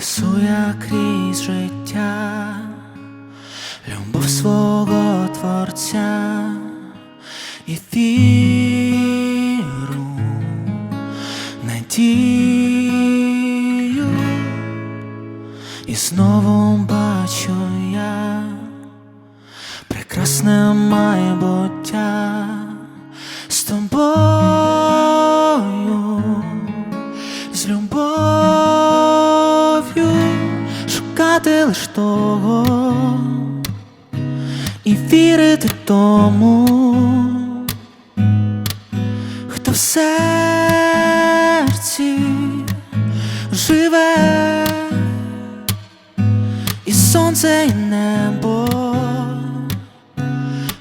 несу я крізь життя, любов свого Творця і віру, надію, і знову бачу я прекрасне майбуття любов'ю шукати лиш того. І вірити тому, хто в серці живе, і сонце, і небо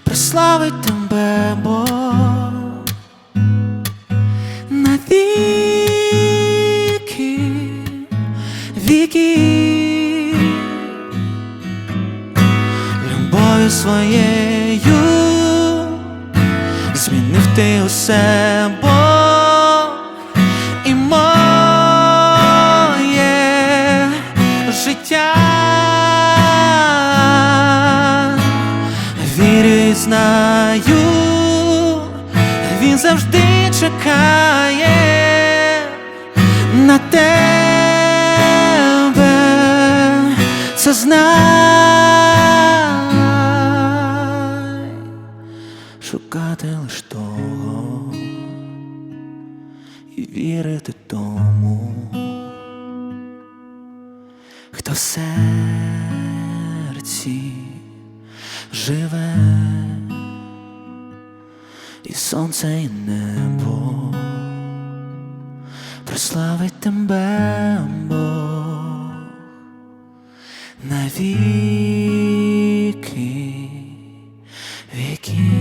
прославить тебе, Бог віки, любов'ю своєю змінив ти усе, Бог і моє життя. Вірю і знаю, він завжди чекає на тебе, це знай, шукати лиш того і вірити тому, хто в серці живе, і сонце, і небо прославить тебе, Бог навіки віки.